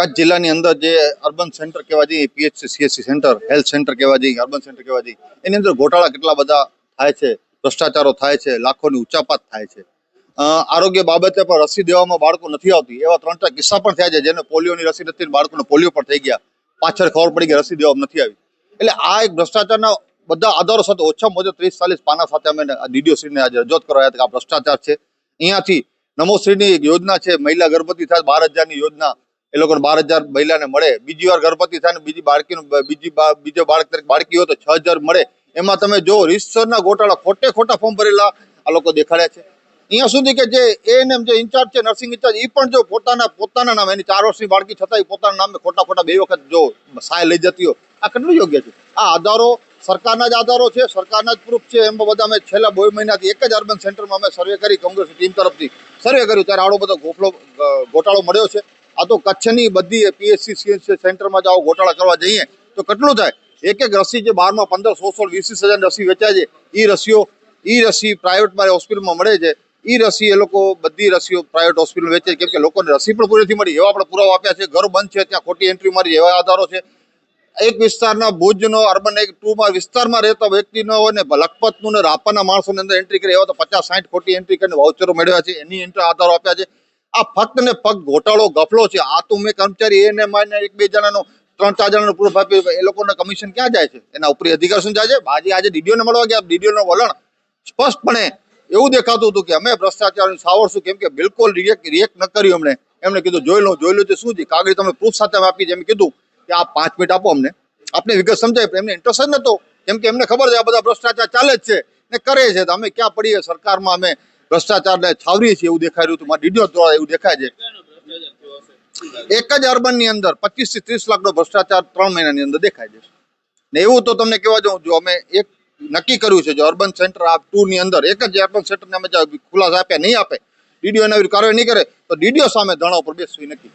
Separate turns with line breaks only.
કચ્છ જિલ્લાની અંદર જે અર્બન સેન્ટર કહેવા જઈએ PHC CSC centre, health centre કહેવા જઈએ અર્બન સેન્ટર કહેવા જઈએ એની અંદર ગોટાળા કેટલા બધા થાય છે, ભ્રષ્ટાચારો થાય છે, લાખોની ઉચ્ચાપાત થાય છે. આરોગ્ય બાબતે પણ રસી દેવામાં બાળકો નથી આવતી. એવા ત્રણ ચાર કિસ્સા પણ થયા છે, જેને પોલિયોની રસી નથી બાળકોને પોલિયો પણ થઈ ગયા. પાછળ ખબર પડી કે રસી દેવામાં નથી આવી. એટલે આ એક ભ્રષ્ટાચારના બધા આધારો સાથે ઓછામાં ઓછા ત્રીસ, ચાલીસ પાના સાથે અમે ડીડીઓશ્રીને આજે રજૂઆત કરાયા કે આ ભ્રષ્ટાચાર છે. અહીંયાથી નમોશ્રીની એક યોજના છે, મહિલા ગર્ભવતી થાય બાર હજારની યોજના. એ લોકોને બાર હજાર મહિલાને મળે. બીજી વાર ગર્ભવતી થાય ને બીજી બાળકીનું, બીજી બીજો બાળક તરીકે બાળકી હોય તો છ હજાર મળે. એમાં તમે જો રીતસરના ગોટાળા ખોટે ખોટા ફોર્મ ભરેલા આ લોકો દેખાડ્યા છે. અહીંયા સુધી કે જે એએનએમ જે ઇન્ચાર્જ છે, નર્સિંગ ઇન્ચાર્જ એ પણ જો પોતાના પોતાના નામે, એની ચાર વર્ષની બાળકી છતાં પોતાના નામે ખોટા ખોટા બે વખત જો સહાય લઈ જતી હોય, આ કેટલું યોગ્ય છે? આ આધારો સરકારના જ આધારો છે, સરકારના જ પ્રૂફ છે, એમાં બધા અમે છેલ્લા બે મહિનાથી એક જ અર્બન સેન્ટરમાં અમે સર્વે કરી, કોંગ્રેસની ટીમ તરફથી સર્વે કર્યું, ત્યારે આવો બધો ગોફલો ગોટાળો મળ્યો છે. આ તો કચ્છની બધી પીએચસી સીએસસી સેન્ટરમાં જ આવો ગોટાળા કરવા જઈએ તો કેટલું થાય? એક એક રસી જે બારમાં પંદર, સો સોળ વીસ વીસ હજાર રસી વેચાય છે એ રસીઓ એ રસી પ્રાઇવેટ હોસ્પિટલમાં મળે છે એ રસી એ લોકો બધી રસીઓ પ્રાઇવેટ હોસ્પિટલ વેચે કેમ કે લોકોને રસી પણ પૂરી નથી મળી, એવા આપણે પુરાવા આપ્યા છે, ઘર બંધ છે, ત્યાં ખોટી એન્ટ્રી મારી, એવા આધારો છે. એક વિસ્તારના ભુજનો અર્બન એક ટુમાં વિસ્તારમાં રહેતો વ્યક્તિનો હોય ને લખપતનું ને રાપાના માણસોની અંદર એન્ટ્રી કરી, એવા તો પચાસ, સાઠ ખોટી એન્ટ્રી કરીને વાઉચરો મેળવ્યા છે, એની એન્ટ્રી આધારો આપ્યા છે. આ ફક્ત ને ફક્ત ઘોટાળો ગફલો છે. આ તો મેં કર્મચારી એને માને એક બે જણાનો, ત્રણ ચાર જણાનો પ્રૂફ આપ્યું એ લોકોના કમિશન ક્યાં જાય છે? એના ઉપરી અધિકાર શું જાય છે? આજે આજે ડીડીઓને મળવા ગયા. ડીડીઓનું વલણ સ્પષ્ટપણે એવું દેખાતું હતું કે અમે ભ્રષ્ટાચાર સાવરશું. કેમ કે બિલકુલ રિએક્ટ રિએક્ટ ન કર્યું એમણે. એમણે કીધું, જોઈ લો જોઈ લો તો શું છે? કાગળ તમે પ્રૂફ સાથે અમે આપી એમ કીધું કે આ પાંચ મિનિટ આપો અમને. આપને વિગત સમજાય એમને ઇન્ટરેસ્ટ જ નહોતો. કેમ કે એમને ખબર છે આ બધા ભ્રષ્ટાચાર ચાલે જ છે ને કરે છે. તો અમે ક્યાં પડીએ? સરકારમાં અમે ભ્રષ્ટાચારને છાવરી છે એવું દેખાઈ રહ્યું હતું. મારા ડીડીઓ દ્વારા એવું દેખાય છે. એક જ અર્બનની અંદર પચીસથી ત્રીસ લાખનો ભ્રષ્ટાચાર ત્રણ મહિનાની અંદર દેખાય છે. ને એવું તો તમને કહેવા જાઉં, જો અમે એક નક્કી કર્યું છે, જો અર્બન સેન્ટર આ ટુની અંદર એક જ અર્બન સેન્ટરને અમે જો ખુલાસા આપ્યા, નહીં આપે ડીડીઓ એના કાર્યવાહી નહીં કરે, તો ડીડીઓ સામે ધણા ઉપર બેસવી નક્કી